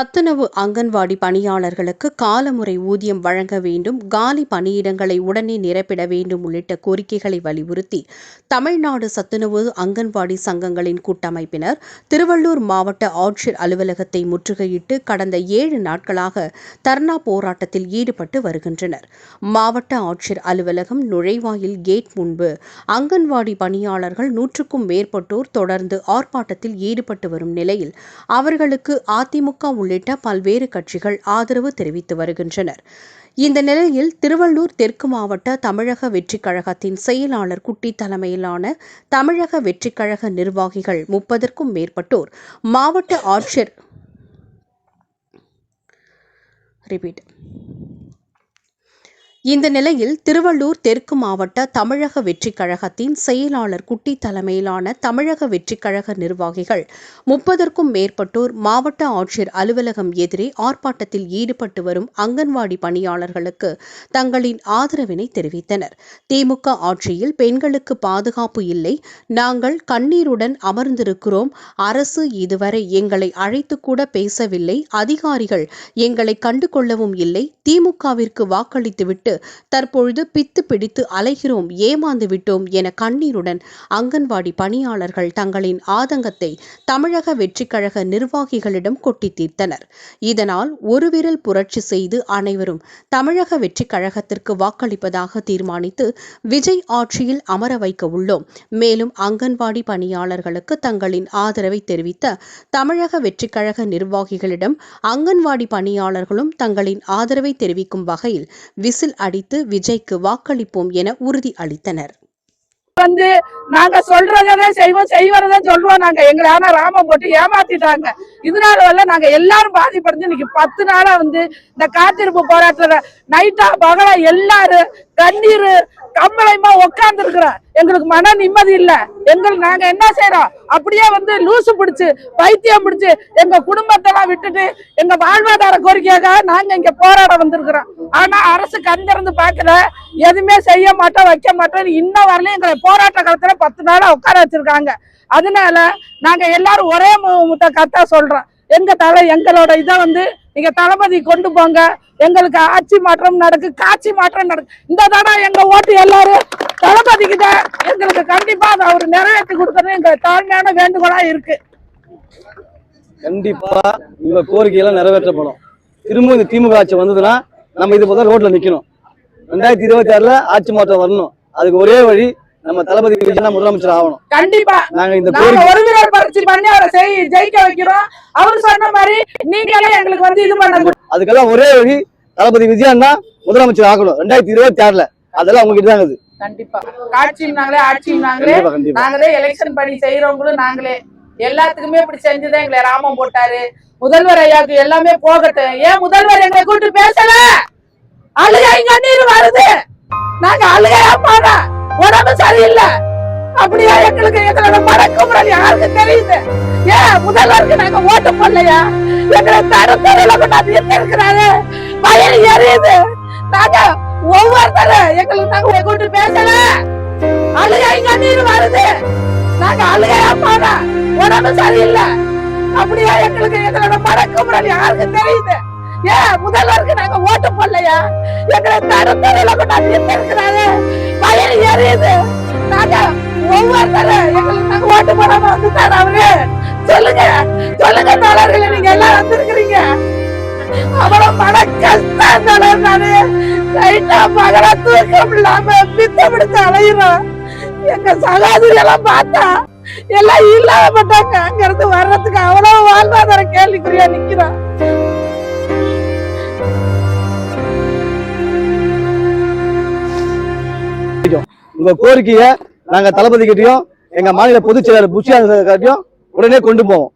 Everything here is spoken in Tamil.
சத்துணவு அங்கன்வாடி பணியாளர்களுக்கு காலமுறை ஊதியம் வழங்க வேண்டும் காலி பணியிடங்களை உடனே நிரப்பிட வேண்டும் உள்ளிட்ட கோரிக்கைகளை வலியுறுத்தி தமிழ்நாடு சத்துணவு அங்கன்வாடி சங்கங்களின் கூட்டமைப்பினர் திருவள்ளூர் மாவட்ட ஆட்சியர் அலுவலகத்தை முற்றுகையிட்டு கடந்த ஏழு நாட்களாக தர்ணா போராட்டத்தில் ஈடுபட்டு வருகின்றனர். மாவட்ட ஆட்சியர் அலுவலகம் நுழைவாயில் கேட் முன்பு அங்கன்வாடி பணியாளர்கள் நூற்றுக்கும் மேற்பட்டோர் தொடர்ந்து ஆர்ப்பாட்டத்தில் ஈடுபட்டு வரும் நிலையில் அவர்களுக்கு அதிமுக உள்ளிட்ட பல்வேறு கட்சிகள் ஆதரவு தெரிவித்து வருகின்றனர். இந்த நிலையில் திருவள்ளூர் தெற்கு மாவட்ட தமிழக வெற்றிக் கழகத்தின் செயலாளர் குட்டி தலைமையிலான தமிழக வெற்றிக் கழக நிர்வாகிகள் முப்பதற்கும் மேற்பட்டோர் மாவட்ட ஆட்சியர் ரிப்பீட் இந்த நிலையில் திருவள்ளூர் தெற்கு மாவட்ட தமிழக வெற்றிக் கழகத்தின் செயலாளர் குட்டி தலைமையிலான தமிழக வெற்றிக் கழக நிர்வாகிகள் முப்பதற்கும் மேற்பட்டோர் மாவட்ட ஆட்சியர் அலுவலகம் எதிரே ஆர்ப்பாட்டத்தில் ஈடுபட்டு வரும் அங்கன்வாடி பணியாளர்களுக்கு தங்களின் ஆதரவினை தெரிவித்தனர். திமுக ஆட்சியில் பெண்களுக்கு பாதுகாப்பு இல்லை. நாங்கள் கண்ணீருடன் அமர்ந்திருக்கிறோம். அரசு இதுவரை எங்களை அழைத்து கூட பேசவில்லை. அதிகாரிகள் எங்களை கண்டு கொள்ளவும் இல்லை. திமுகவிற்கு வாக்களித்துவிட்டு விட்டு தற்பொழுது பித்து பிடித்து அலைகிறோம் ஏமாந்து விட்டோம் என கண்ணீருடன் அங்கன்வாடி பணியாளர்கள் தங்களின் ஆதங்கத்தை தமிழக வெற்றிக்கழக நிர்வாகிகளிடம் கொட்டி தீர்த்தனர். இதனால் ஒரு விரல் புரட்சி செய்து அனைவரும் தமிழக வெற்றிக் கழகத்திற்கு வாக்களிப்பதாக தீர்மானித்து விஜய் ஆட்சியில் அமர வைக்க உள்ளோம். மேலும் அங்கன்வாடி பணியாளர்களுக்கு தங்களின் ஆதரவை தெரிவித்த தமிழக வெற்றிக் கழக நிர்வாகிகளிடம் அங்கன்வாடி பணியாளர்களும் தங்களின் ஆதரவை தெரிவிக்கும் வகையில் விசில் அடித்து விஜய்க்கு வாக்களிப்போம் என உறுதி அளித்தனர். வந்து நாங்க சொல்றதான் செய்வோம் செய்வதான் சொல்றோம் நாங்க. எங்களை ஆனா ராமம் போட்டு ஏமாத்திட்டாங்க. இதனால வந்து நாங்க எல்லாரும் பாதிப்படைஞ்சு இன்னைக்கு பத்து நாளா வந்து இந்த காத்திருப்பு போராட்டத்துல நைட்டா பகலா எல்லாரும் கண்ணீர் கம்பளைமா உட்கார்ந்து இருக்கிறோம் எங்களுக்கு மன நிம்மதி இல்ல. எங்களுக்கு நாங்க என்ன செய்யறோம் அப்படியே வந்து லூசு பிடிச்சு பைத்தியம் பிடிச்சு எங்க குடும்பத்தெல்லாம் விட்டுட்டு எங்க வாழ்வாதார கோரிக்கையாக நாங்க இங்க போராட வந்திருக்கிறோம். ஆனா அரசு கண்திறந்து பாக்கல எதுவுமே செய்ய மாட்டோம் வைக்க மாட்டோம். இன்ன வரலையும் எங்களை போராட்ட காலத்துல பத்து நாளா உட்கார வச்சிருக்காங்க. அதனால நாங்க எல்லாரும் ஒரே மு- முத்த கத்தா சொல்றோம். எங்க தலை எங்களோட இதை வந்து நீங்க தளபதி கொண்டு போங்க. எங்களுக்கு ஆட்சி மாற்றம் நடக்கு காட்சி மாற்றம் நடக்கு. இந்த தடவை எங்க ஓட்டு எல்லாரும் தளபதிக்கு தான் எங்களுக்கு கண்டிப்பா அதை அவர் நிறைவேற்றி கொடுக்கறது எங்க தாழ்மையான வேண்டுகோளா இருக்கு. கண்டிப்பா உங்க கோரிக்கையெல்லாம் நிறைவேற்றப்படும். திரும்ப இந்த திமுக ஆட்சி வந்ததுன்னா நம்ம இது போதும் ரோட்ல நிக்கணும். ரெண்டாயிரத்தி இருபத்தி ஆறுல ஆட்சி மாற்றம் வரணும். அதுக்கு ஒரே வழி நம்ம தளபதி விஜய் தான் முதலமைச்சர் ஆகணும். கண்டிப்பா. நாங்க இந்த நாங்க கோரிக்கை ஒரு விரல் பறிச்சு பண்ணி அவரை செய் ஜெயிக்க வைக்கிறோம். அவர் சொன்ன மாதிரி நீங்களே எங்களுக்கு வந்து இது பண்ண அதுக்கெல்லாம் ஒரே வழி தளபதி விஜயன் தான் முதலமைச்சர் ஆகணும். ரெண்டாயிரத்தி இருபத்தி ஆறுல. அதெல்லாம் உங்ககிட்ட தான் இருக்குது. கண்டிப்பா. காட்சியும் நாங்களே ஆட்சியும் நாங்களே நாங்களே எலெக்ஷன் பணி செய்யறவங்களும் நாங்களே. எல்லாத்துக்குமே இப்படி செஞ்சுதான் எங்களை ராமம் போட்டாரு. முதல்வர் ஐயாக்கு எல்லாமே போகட்டும். ஏன் முதல்வர் எங்களை கூட்டு பேசல? அழுகை கண்ணீர் வருது. நாங்க அழுகையா போனா உடம்பு சரியில்லை. அப்படியா எங்களுக்கு எங்களோட மடக்குமுறை யாருக்கு தெரியுது? ஏன் முதல்வருக்கு நாங்க ஓட்டு போடலையா? எங்களை தடுத்தல கொண்டாந்து இருக்கிறாரு. வயல் எரியுது. நாங்க ஒவ்வொருத்தரும் எங்களுக்கு நாங்க கூட்டு பேசல. அழுகை கண்ணீர் வருது. நாங்க அழுகையா போனா உடம்பு சரியில்லை. அப்படியா எங்களுக்கு எங்களோட மடக்குமுறை யாருக்கு தெரியுது? ஏன் முதல்வருக்கு நாங்க ஓட்டு போடலையா? எங்களை தடுத்தல கொண்டாந்து இருக்கிறாரு. வயல் எரியுது. நாங்க ஒவ்வொருத்தரும் எங்களுக்கு நாங்க ஓட்டு போடாம வந்துட்டாரு அவரு. சொல்லுங்க சொல்லுங்க தோழர்களே நீங்க எல்லாம் வந்திருக்கிறீங்க. அவ்வளவு மன கஷ்டம் தோழர் நானு. நைட்டா தூக்கம் இல்லாம பித்த பிடிச்சு அலையிறோம். எங்க சகாதரி எல்லாம் பார்த்தா எல்லாம் இல்லாமட்டாங்க அங்க இருந்து வர்றதுக்கு அவ்வளவு வாழ்வாதார கேள்விக்குறியா நிக்கிறான் உங்க கோரிக்கையை நாங்க தளபதி கிட்டையும் எங்க மாநில பொதுச் செயலாளர் புஷியா உடனே கொண்டு போவோம்